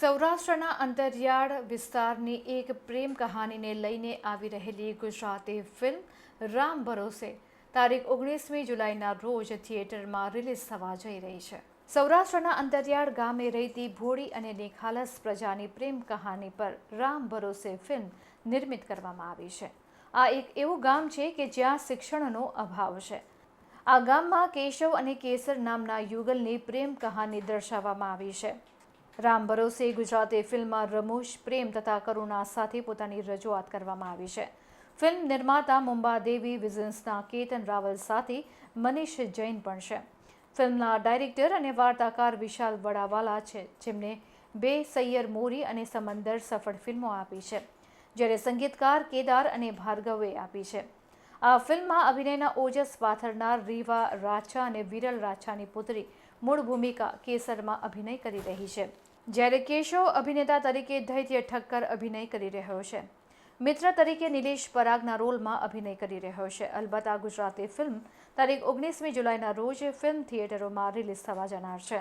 સૌરાષ્ટ્રના અંતરિયાળ વિસ્તારની એક પ્રેમ કહાનીને લઈને આવી રહેલી ગુજરાતી ફિલ્મ, રામ ભરોસે, તારીખ ઓગણીસમી જુલાઈના રોજ થિયેટરમાં રિલીઝ થવા જઈ રહી છે. સૌરાષ્ટ્રના અંતરિયાળ ગામે રહેતી ભોળી અને નિખાલસ પ્રજાની પ્રેમ કહાની પર રામ ભરોસે ફિલ્મ નિર્મિત કરવામાં આવી છે. આ એક એવું ગામ છે કે જ્યાં શિક્ષણનો અભાવ છે. આ ગામમાં કેશવ અને કેસર નામના યુગલની પ્રેમ કહાની દર્શાવવામાં આવી છે. રામ ભરોસે ગુજરાતી ફિલ્મમાં રમૂશ પ્રેમ તથા કરુણા સાથે પોતાની રજૂઆત કરવામાં આવી છે. ફિલ્મ નિર્માતા મુંબા દેવી, વિઝન્સના કેતન રાવલ સાથે મનીષ જૈન પણ છે. ફિલ્મના ડાયરેક્ટર અને વાર્તાકાર વિશાલ વડાવાલા છે, જેમને બે સૈયર મોરી અને સમંદર સફળ ફિલ્મો આપી છે, જ્યારે સંગીતકાર કેદાર અને ભાર્ગવે આપી છે. ફિલ્મમાં અભિનયના ઓજસ પાથરનાર રીવા રાછા અને વિરલ રાછાની પુત્રી મૂળ ભૂમિકા કેસરમાં અભિનય કરી રહી છે. જ્યારે કેશવ અભિનેતા તરીકે ધૈત્ય ઠક્કર અભિનય કરી રહ્યો છે. મિત્ર તરીકે નિલેશ પરાગના રોલમાં અભિનય કરી રહ્યો છે. અલબત્ત આ ગુજરાતી ફિલ્મ તારીખ ઓગણીસમી જુલાઈના રોજ ફિલ્મ થિયેટરોમાં રિલીઝ થવા જનાર છે.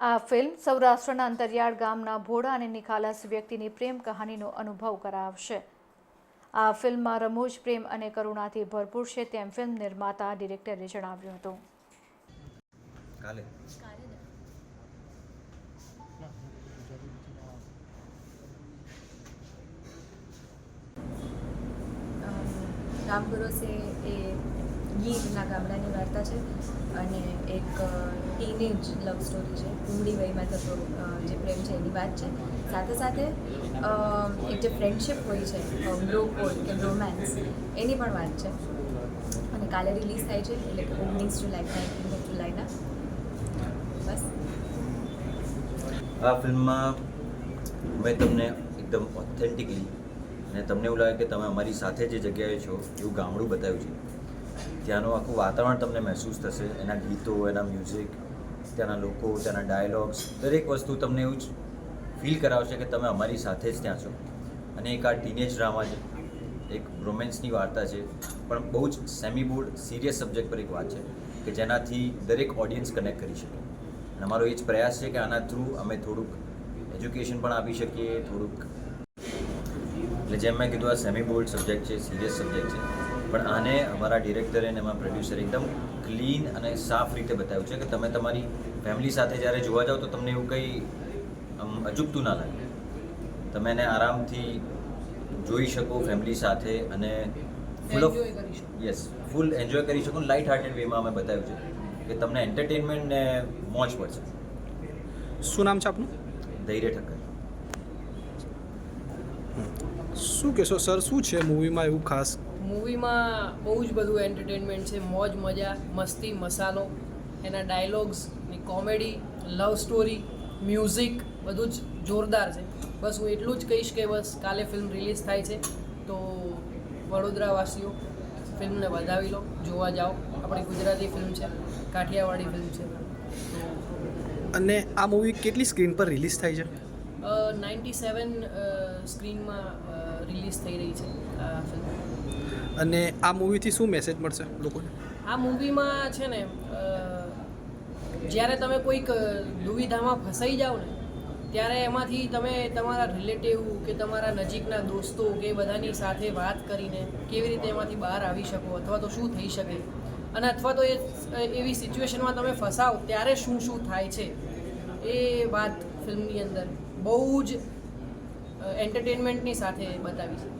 આ ફિલ્મ સૌરાષ્ટ્રના અંતરિયાળ ગામના ભોળા અને નિખાલસ વ્યક્તિની પ્રેમ કહાનીનો અનુભવ કરાવશે. આ ફિલ્મમાં રમૂજ પ્રેમ અને કરુણાથી ભરપૂર છે તેમ ફિલ્મ નિર્માતા ડિરેક્ટરે જણાવ્યું હતું. કાલે. રામ ભરોસે એ ગીરના ગામડાની વાર્તા છે અને એક ટીનેજ લવ સ્ટોરી છે. ઉમડી વયમાં થતો જે પ્રેમ છે એની વાત છે. સાથે સાથે અ, જે ફ્રેન્ડશિપ હોય છે બ્રો કોડ કે રોમેન્સ એની પણ વાત છે. અને કાલે રિલીઝ થાય છે એટલે કે ઓગણીસ જુલાઈ નાઇન્ટીન ઓફ જુલાઈના. બસ. આ ફિલ્મમાં મેં તમને એકદમ ઓથેન્ટિકલી અને તમને એવું લાગે કે તમે અમારી સાથે જે જગ્યાએ છો એવું ગામડું બતાવ્યું છે. ત્યાંનું આખું વાતાવરણ તમને મહેસૂસ થશે એના ગીતો એના મ્યુઝિક ત્યાંના લોકો ત્યાંના ડાયલોગ્સ દરેક વસ્તુ તમને એવું જ ફીલ કરાવશે કે તમે અમારી સાથે જ ત્યાં છો. અને એક આ ટીનેજ ડ્રામા છે. એક રોમેન્સની વાર્તા છે. પણ બહુ જ સેમી બોર્ડ સિરિયસ સબ્જેક્ટ પર એક વાત છે કે જેનાથી દરેક ઓડિયન્સ કનેક્ટ કરી શકે. અને અમારો એ જ પ્રયાસ છે કે આના થ્રુ અમે થોડુંક એજ્યુકેશન પણ આપી શકીએ, થોડુંક એટલે જેમ મેં કીધું, આ સેમી બોર્ડ સબ્જેક્ટ છે સિરિયસ સબ્જેક્ટ છે. પણ આને અમારા ડિરેક્ટરે અને એમાં પ્રોડ્યુસરે એકદમ ક્લીન અને સાફ રીતે બતાવ્યું છે કે તમે તમારી ફેમિલી સાથે જ્યારે જોવા જાઓ તો તમને એવું કંઈ અચૂકતું ના લાગે. તમે એને આરામથી જોઈ શકો ફેમિલી સાથે અને full of yes full enjoy કરી શકો. લાઇટ હાર્ટેડ વેમાં અમે બતાવ્યું છે કે તમને એન્ટરટેનમેન્ટ ને મોજ પડશે. શું નામ છે આપનું? ધૈર્ય ઠક્કર. શું કહેશો સર શું છે મૂવીમાં એવું ખાસ? મૂવીમાં બહુ જ બધું એન્ટરટેનમેન્ટ છે. મોજ મજા મસ્તી મસાલો. એના ડાયલોગ્સની કોમેડી લવ સ્ટોરી મ્યુઝિક બધું જ જોરદાર છે. બસ હું એટલું જ કહીશ કે બસ કાલે ફિલ્મ રિલીઝ થાય છે. તો વડોદરાવાસીઓ ફિલ્મને વધાવી લો જોવા જાઓ. આપણી ગુજરાતી ફિલ્મ છે કાઠિયાવાડી ફિલ્મ છે. અને આ મૂવી કેટલી સ્ક્રીન પર રિલીઝ થાય છે? નાઇન્ટી સેવન સ્ક્રીનમાં રિલીઝ થઈ રહી છે આ ફિલ્મ અને આ મૂવીથી શું મેસેજ મળશે લોકોને? આ મૂવીમાં છે ને જ્યારે તમે કોઈક દુવિધામાં ફસાઈ જાઓ ને ત્યારે એમાંથી તમે તમારા રિલેટિવ કે તમારા નજીકના દોસ્તો કે બધાની સાથે વાત કરીને કેવી રીતે એમાંથી બહાર આવી શકો અથવા તો શું થઈ શકે? અને અથવા તો એ એવી સિચ્યુએશનમાં તમે ફસાવ, ત્યારે શું શું થાય છે? એ વાત ફિલ્મની અંદર બહુ જ એન્ટરટેનમેન્ટની સાથે બતાવી છે.